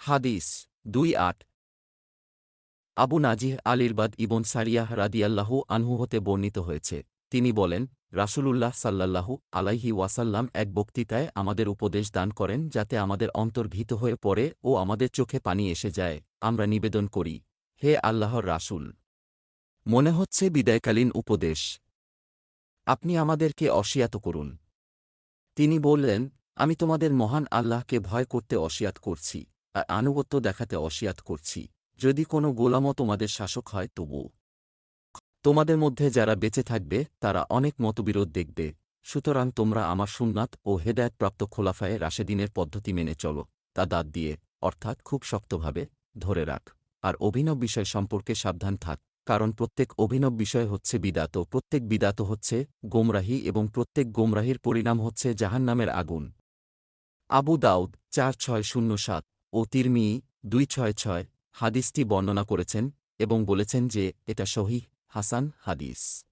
হাদিস, দুই আট। আবু নাজিহ আলিরবাদ ইবন সারিয়াহ রাদিয়াল্লাহু আনহু হতে বর্ণিত হয়েছে। তিনি বলেন, রাসূলুল্লাহ সাল্লাল্লাহু আলাইহি ওয়াসাল্লাম এক বক্তৃতায় আমাদের উপদেশ দান করেন যাতে আমাদের অন্তর ভীত হয়ে পড়ে ও আমাদের চোখে পানি এসে যায়। আমরা নিবেদন করি, হে আল্লাহর রাসূল! মনে হচ্ছে বিদায়কালীন উপদেশ। আপনি আমাদেরকে অসিয়াত করুন। তিনি বললেন, আমি তোমাদের মহান আল্লাহকে ভয় করতে অসিয়াত করছি। আনুগত্য দেখাতে অসিয়াত করছি। যদি কোনো গোলামও তোমাদের শাসক হয় তবু তোমাদের মধ্যে যারা বেঁচে থাকবে, তারা অনেক মতবিরোধ দেখবে। সুতরাং তোমরা আমার সুন্নাত ও হেদায়তপ্রাপ্ত খোলাফায়ে রাশেদিনের পদ্ধতি মেনে চলো। তা দাঁত দিয়ে, অর্থাৎ খুব শক্তভাবে, ধরে রাখ। আর অভিনব বিষয় সম্পর্কে সাবধান থাক, কারণ প্রত্যেক অভিনব বিষয় হচ্ছে বিদাত প্রত্যেক বিদাত হচ্ছে গোমরাহি এবং প্রত্যেক গোমরাহির পরিণাম হচ্ছে জাহান্নামের আগুন। আবু দাউদ, চার ছয় শূন্য সাত। ও তিরমি দুই ছয় ছয় হাদিসটি বর্ণনা করেছেন এবং বলেছেন যে এটা সহিহ হাসান হাদিস।